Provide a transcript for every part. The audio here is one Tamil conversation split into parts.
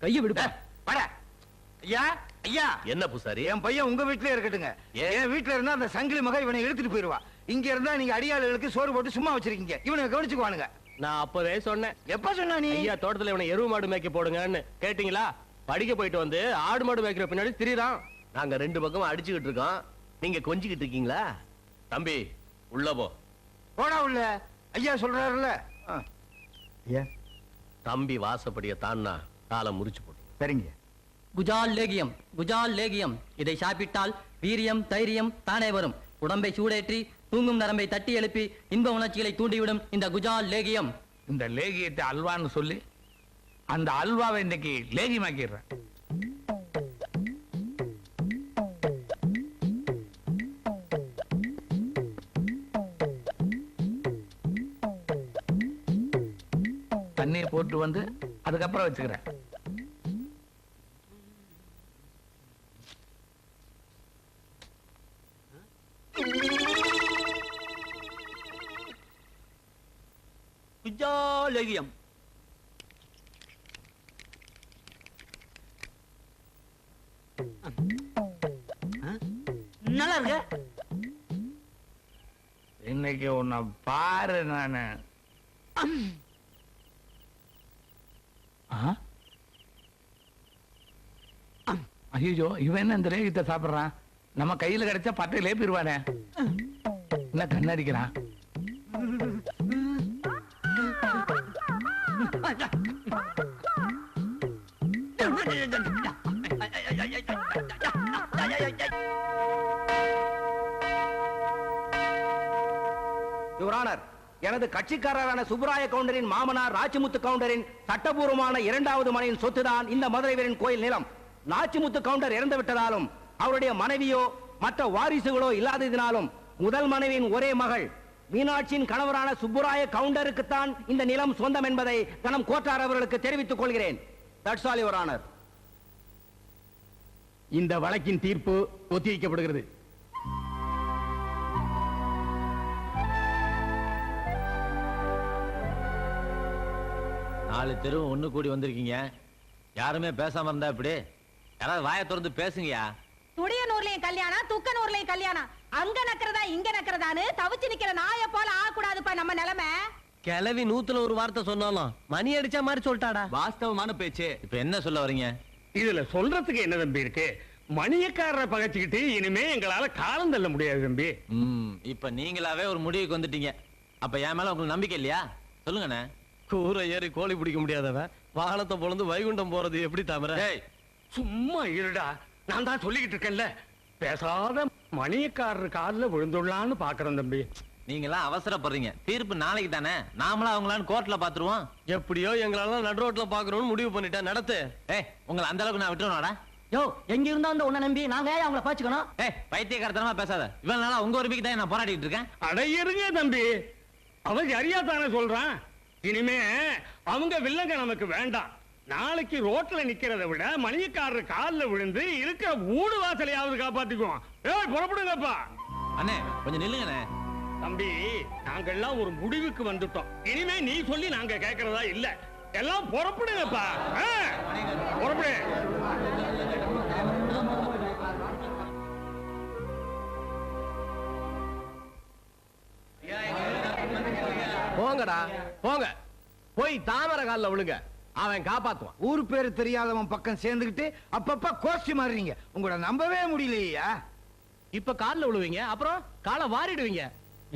கைய விடுப்பா வாடா. ஐயா ஐயா. என்ன பூசாரி? என் பையன் உங்க வீட்லயே இருக்கட்டுங்க. ஏன்? என் வீட்ல இருந்தா அந்த சங்கிலி மகன் இவனை எடுத்துட்டு போயிருவா. இங்க இருந்தா நீங்க அடியாளுகளுக்கு சோறு போட்டு சும்மா வச்சிருக்கீங்க. இவனை கவனிச்சுக்குவானுங்க. நான் அப்பவே சொன்னேன். எப்ப சொன்னா நீ? ஐயா தோட்டத்துல இவனை எருவு மாடு மேய்க்க போடுங்கன்னு. கேட்டீங்களா? படிக்க போயிட்டு வந்து ஆடு மாடு மேய்க்கிற பின்னாடி திரிறான் நாங்க ரெண்டு பக்கமும் அடிச்சுக்கிட்டு இருக்கோம். நீங்க கொஞ்சிக்கிட்டு இருக்கீங்களா? தம்பி உள்ள போ. போடா உள்ள. ஐயா சொல்றாருல்ல. ஆ, ஐயா தம்பி வாசப்படிய தான்னா? காலை முறிச்சு போட்டு சரிங்க. குஜால் லேகியம் குஜால் லேகியம். இதை சாப்பிட்டால் வீரியம் தைரியம் தானே வரும். உடம்பை சூடேற்றி தூங்கும் நரம்பை தட்டி எழுப்பி இன்ப உணர்ச்சிகளை தூண்டிவிடும் இந்த குஜால் லேகியம். இந்த லேகியத்தை அல்வான்னு சொல்லி அந்த அல்வாவை இன்னைக்கு லேகியமாக்கிடுறேன். தண்ணியை போட்டு வந்து அதுக்கப்புறம் வச்சுக்கிறேன். குஜாலேகியம் நல்லா இருக்கு? இன்னைக்கு உன்னை பாரு நானு. ஐயோ இவன் என்ன இந்த லேகியத்தை சாப்பிடுறான்? நம்ம கையில கிடைச்சா பட்டை லேப்பிடுவானே என்ன கண்ணடிக்கிறான்? யுவரானர் எனது கட்சிக்காரரான சுப்ராய கவுண்டரின் மாமனார் ராச்சிமுத்து கவுண்டரின் சட்டபூர்வமான இரண்டாவது மனையின் சொத்துதான் இந்த மதுரைவரின் கோயில் நிலம். நாச்சிமுத்து கவுண்டர் இறந்து விட்டதாலும் அவருடைய மனைவியோ மற்ற வாரிசுகளோ இல்லாததினாலும் முதல் மனைவியின் ஒரே மகள் மீனாட்சியின் கணவரான சுப்புராய கவுண்டருக்குத்தான் இந்த நிலம் சொந்தம் என்பதை கணம் கோட்டார் அவர்களுக்கு தெரிவித்துக் கொள்கிறேன். தட்ஸ் ஆல் யுவர் ஆனர் இந்த வழக்கின் தீர்ப்பு ஒத்திவைக்கப்படுகிறது. நாலு தெரு ஒண்ணு கூடி வந்திருக்கீங்க. யாருமே பேசாம இருந்தா இப்படி? யாராவது வாயை திறந்து பேசுங்கயா துடியனூர்லயும் கல்யாணம் துக்கனூர்லயும் கல்யாணம். அங்க நக்கறதா இங்க நக்கறதான்னு தவிச்சு நிக்கிற நாய போல ஆகக்கூடாதுப்பா நம்ம நிலைமை. கிளவி நூத்துல ஒரு வார்த்தை சொன்னாலும் மணி அடிச்ச மாதிரி சொல்லிட்டாடா. வாஸ்தவமான பேச்சு. இப்ப என்ன சொல்ல வரீங்க? இதுல சொல்றதுக்கு என்ன தம்பி இருக்கு? மணியக்காரரை பகைச்சுக்கிட்டு இனிமே எங்களால காலம் தள்ள முடியாது தம்பி. இப்ப நீங்களாவே ஒரு முடிவுக்கு வந்துட்டீங்க. அப்ப என் மேல உங்களுக்கு நம்பிக்கை இல்லையா? சொல்லுங்கண்ணே. கூரை ஏறி கோழி பிடிக்க முடியாதவன். வாகனத்தை பொழந்து வைகுண்டம் போறது எப்படி ஏய் சும்மா இருடா. நான் தான் சொல்லிக்கிட்டு இருக்கேன்ல. பேசாத மணியக்காரர் காதுல விழுந்துடலான்னு பாக்குறேன் தம்பி. நீங்களாம் அவசரப்படுறீங்க. தீர்ப்பு நாளைக்கு தானே? நாமளா அவங்களான்னு கோர்ட்ல பாத்துருவோம் எப்படியோ எங்களால நடு ரோட்ல பாக்குறோம்னு முடிவு பண்ணிட்டேன். நடத்து. ஏய் உங்களை அந்த அளவுக்கு நான் விட்டுருவாடா யோ எங்க இருந்தா அந்த உன்னை நம்பி நாங்க ஏன் அவங்கள பாச்சுக்கணும் ஏய் பைத்தியக்காரத்தனமா பேசாத. இவ்வளவு நாளா உங்க உரிமைக்கு தான் நான் போராடிட்டு இருக்கேன்? அடையிருங்க தம்பி. அவன் சரியா தானே சொல்றான். இனிமே அவங்க வில்லங்க நமக்கு வேண்டாம். நாளைக்கு ரோட்ல நிக்கிறதை விட மணியக்காரர் கால்ல விழுந்து இருக்கிற ஊடு வாசலையாவது காப்பாத்திக்குவோம். ஏய் புறப்படுங்கப்பா. அண்ணே கொஞ்சம் நில்லுங்கண்ணே. தம்பி நாங்கெல்லாம் ஒரு முடிவுக்கு வந்துட்டோம். இனிமே நீ சொல்லி நாங்க கேட்கறதா இல்ல. எல்லாம் புறப்படுங்கப்பா. புறப்படு. போங்கடா போங்க. போய் தாமரை கால்ல விழுங்க. அவன் காப்பாத்துவான். ஊர் பேரு தெரியாதவன் பக்கம் சேர்ந்துக்கிட்டு அப்பப்ப கோஷ்டி மாறுறீங்க. உங்களை நம்பவே முடியலையா? இப்ப கால்ல விழுவீங்க அப்புறம் காலை வாரிடுவீங்க.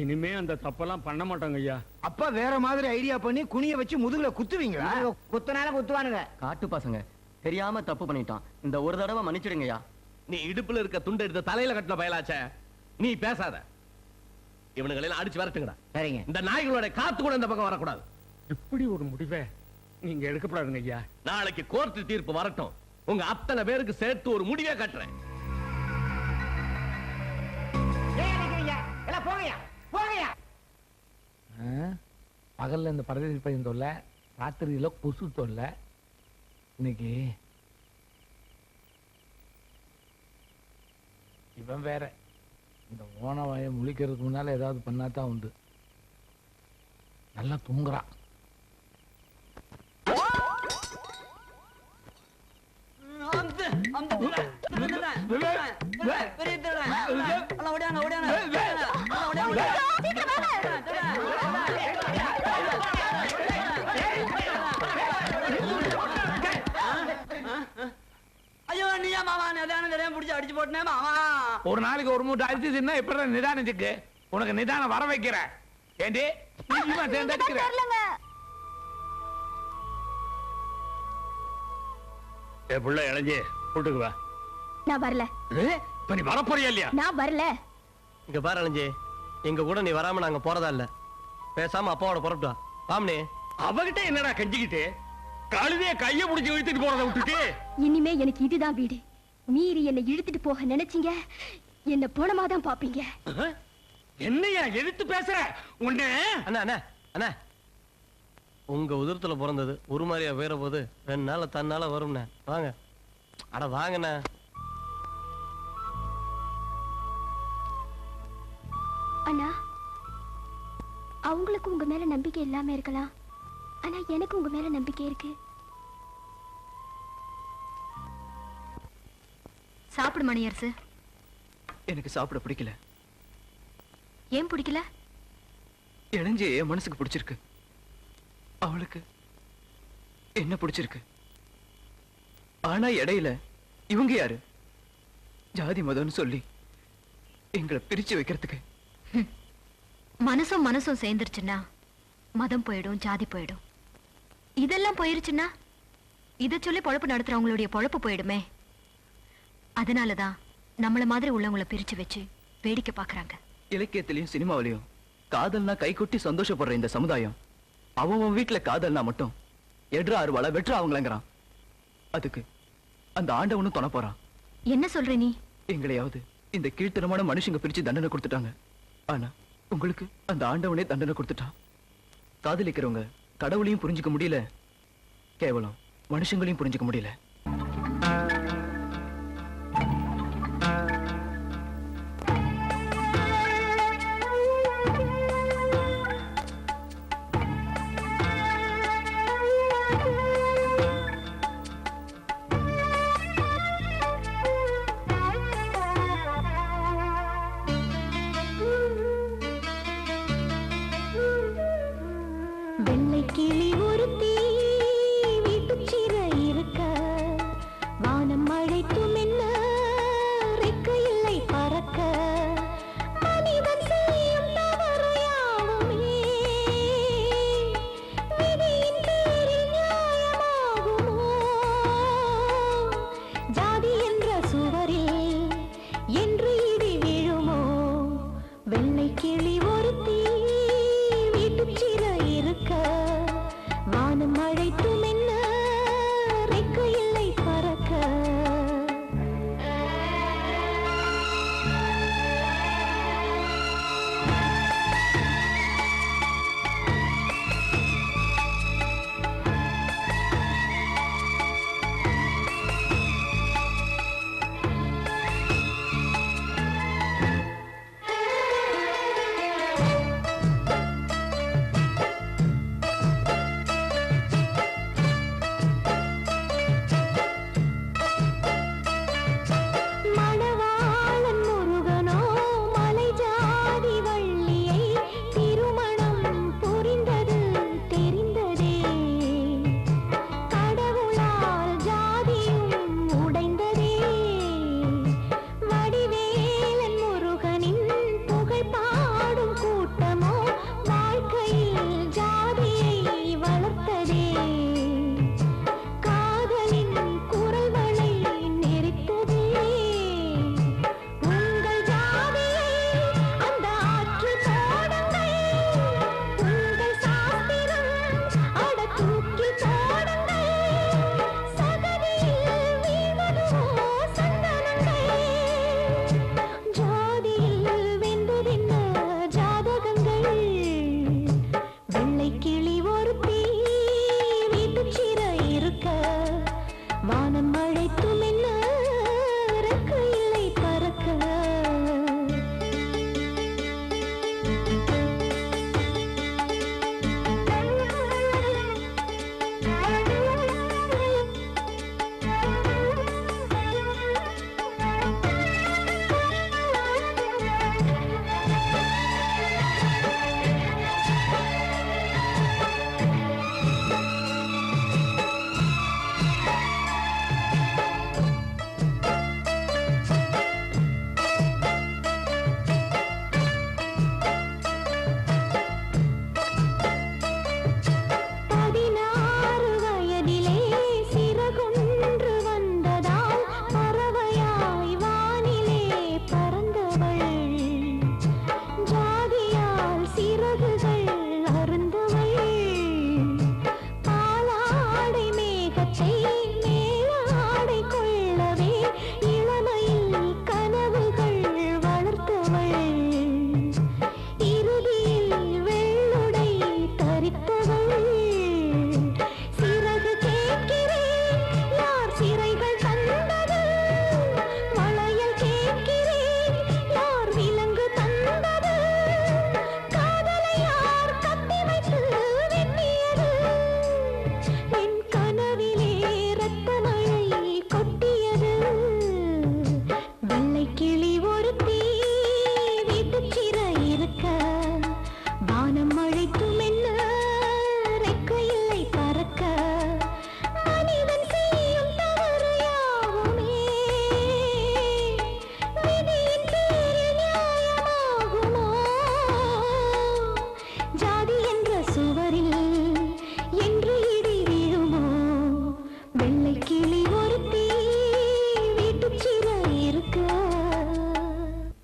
இனிமே அந்த தப்பெல்லாம் பண்ண மாட்டாங்க ஐயா. அப்ப வேற மாதிரி ஐடியா பண்ணி குனிய வச்சு முதுகுல குத்துவீங்களா? குத்தனால குத்துவானுங்க. காட்டு பசங்க தெரியாம தப்பு பண்ணிட்டான். இந்த ஒரு தடவை மன்னிச்சிடுங்கய்யா நீ இடுப்புல இருக்க துண்டு எடுத்து தலையில கட்டின பயலாச்சே. நீ பேசாத. இவனுங்களெல்லாம் அடிச்சு வரட்டுங்கடா. சரிங்க. இந்த நாய்களோட காத்து கூட இந்த பக்கம் வரக்கூடாது. இப்படி ஒரு முடிவை? நீங்க எடுக்கப்படாதுங்க ஐயா. நாளைக்கு கோர்ட் தீர்ப்பு வரட்டும். உங்க அத்தனை பேருக்கு சேர்த்து ஒரு முடிவே கட்டுறேன். பகல்ல இந்த பரதேசி பையன் தொல்லை ராத்திரியில கொசு தொல்லை. இன்னைக்கு இவன் வேற. இந்த ஓனவாயை முழிக்கிறதுக்கு முன்னால ஏதாவது பண்ணாதான் உண்டு. நல்லா தூங்குறான். ஒரு நாளைக்கு ஒரு மூட்டை அரிசி தின்னா எப்படி நிதானத்துக்கு உனக்கு நிதானம் வர வைக்கிற. ஏண்டி? நீயுமா சேர்ந்து அடிக்கிற. ஏ புள்ள இளைஞே கூட்டுக்கு வா. நான் வரல. ஏ, இப்ப நீ வரப்போறியா இல்லையா? நான் வரல. இங்க பாரு அலஞ்சி எங்க கூட நீ வராம நாங்க போறதா இல்ல. பேசாம அப்பாவோட புறப்பட்டு வா. வாமனே. அவகிட்ட என்னடா கெஞ்சிக்கிட்டு? கழுதைய கைய புடிச்சு இழுத்துட்டு போறத விட்டுட்டு? இனிமே எனக்கு இதுதான் வீடு. மீறி என்னை இழுத்துட்டு போக நினைச்சீங்க? என்ன போனமா தான் பாப்பீங்க அஹ், என்னய்யா எதிர்த்து பேசுற? உன்னை? அண்ணா அண்ணா அண்ணா. உங்க உதிரத்துல பிறந்தது ஒரு மாதிரியா வேற போது ரெண்டு தன்னால வரும்ண்ணே. வாங்க. அட வாங்கண்ணா. அண்ணா அவங்களுக்கு உங்க மேல நம்பிக்கை இல்லாம இருக்கலாம். ஆனா எனக்கு உங்க மேல நம்பிக்கை இருக்கு. சாப்பிடு மணியரசு. எனக்கு சாப்பிட பிடிக்கல. ஏன் பிடிக்கல? இளைஞ்சி என் மனசுக்கு பிடிச்சிருக்கு. அவளுக்கு என்ன பிடிச்சிருக்கு? ஆனா இடையில இவங்க யாரு? ஜாதி மதம்னு சொல்லி எங்களை பிரிச்சு வைக்கிறதுக்கு. மனசும் மனசும் சேர்ந்துருச்சுன்னா மதம் போயிடும் ஜாதி போயிடும். இதெல்லாம் போயிருச்சுன்னா இத சொல்லி பொழப்பு நடத்துறவங்களுடைய பொழப்பு போயிடுமே. அதனாலதான் நம்மள மாதிரி உள்ளவங்களை பிரிச்சு வச்சு வேடிக்கை பாக்குறாங்க. இலக்கியத்திலையும் சினிமாவிலையும் காதல்னா கைகொட்டி சந்தோஷப்படுற இந்த சமுதாயம். அவன் வீட்டுல காதல்னா மட்டும் எட்ரா அருவாள வெற்றா அவங்களங்கிறான். அதுக்கு அந்த ஆண்டவனும் தொண போறான். என்ன சொல்ற நீ? எங்களையாவது இந்த கீழ்த்தரமான மனுஷங்க பிரிச்சு தண்டனை கொடுத்துட்டாங்க. ஆனா உங்களுக்கு அந்த ஆண்டவனே தண்டனை கொடுத்துட்டான். காதலிக்கிறவங்க கடவுளையும் புரிஞ்சுக்க முடியல. கேவலம் மனுஷங்களையும் புரிஞ்சுக்க முடியல. வானம் அழைத்தும் 谁